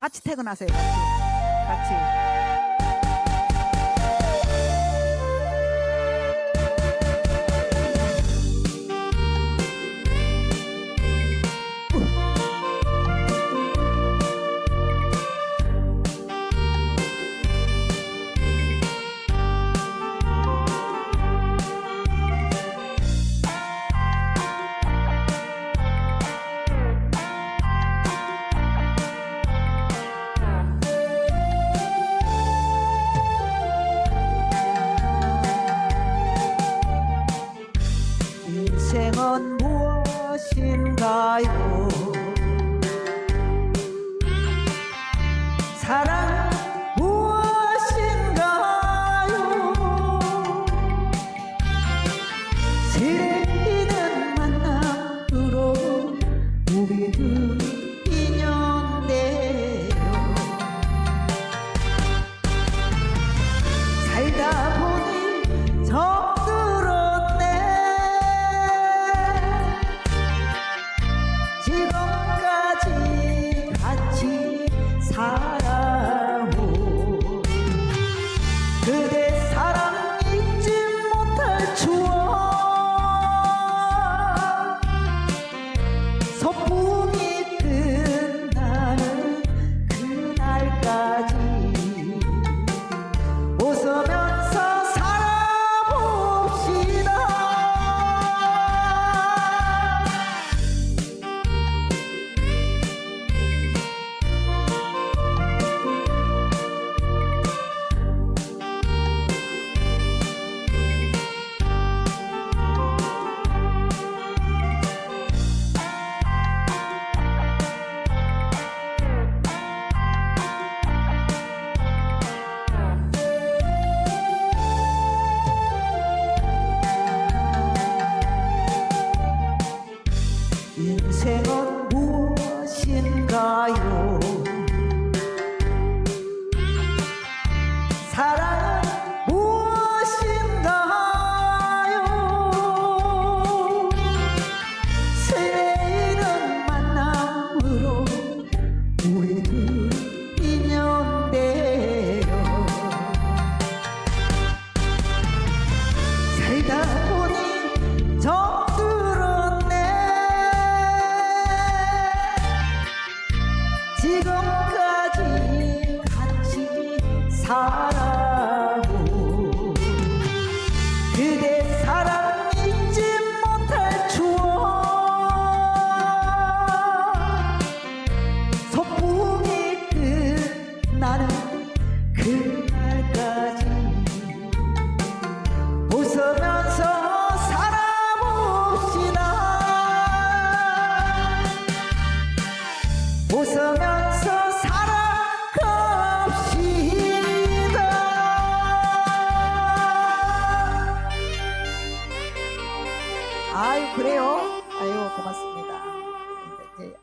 같이 퇴근하세요. 같이. 같이. 건 무엇인가요? 사랑 인생은 무엇인가요? 사랑은 무엇인가요? 세례는 만남으로 우리들 아유 그래요? 아유 고맙습니다. 네, 네.